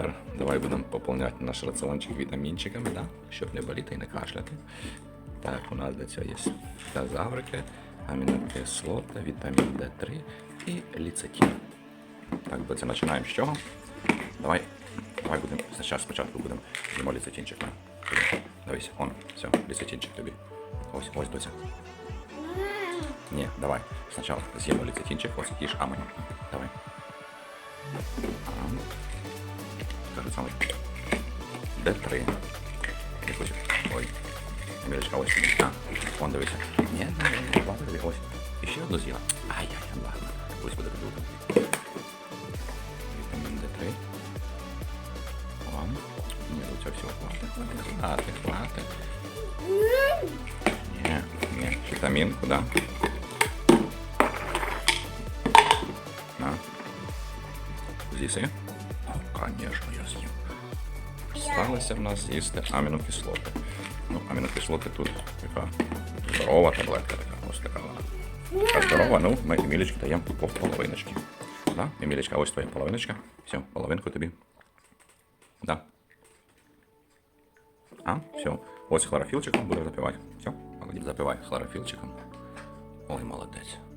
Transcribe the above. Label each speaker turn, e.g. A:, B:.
A: тепер давай будемо поповняти наш раціончик вітамінчиками, да? щоб не боліти і не кашляти. Так, у нас для цього є тазаврики, амінокислота, вітамін D3 і ліцетин. Так, доця, починаємо з чого? Давай, давай будемо спочатку будемо. На. Тобі. Дивись, он, все, ліцетинчик тобі. Ось, ось, доця. Ні, давай. Спочатку з'їмо ліцетинчик, ось їж амені. Давай. Кажу самий. Д3. Якось. Ой. Емілечка, ось. А, вон дивися. Ні, ладно, тобі, ось. І ще одну з'їла. Ай-яй, ладно. Ось буде тобі. Вітамін Д3. Вам. Ні, до цього всього хватить. Хватить, хватить. Ні, ні. Вітамінку, да? На. З'їси? Конечно, я з'їм. Сталося в нас з'їсти амінокислоти. Ну, амінокислоти тут така здорова таблетка така, ось така вона. Така ну, ми Емілічки даємо по половиночки. Да? Емілічка, ось твоя половиночка. Все, половинку тобі. Да. А, все. Ось хлорофілчиком будеш запивати. Все, молодець, запивай хлорофілчиком. Ой, молодець.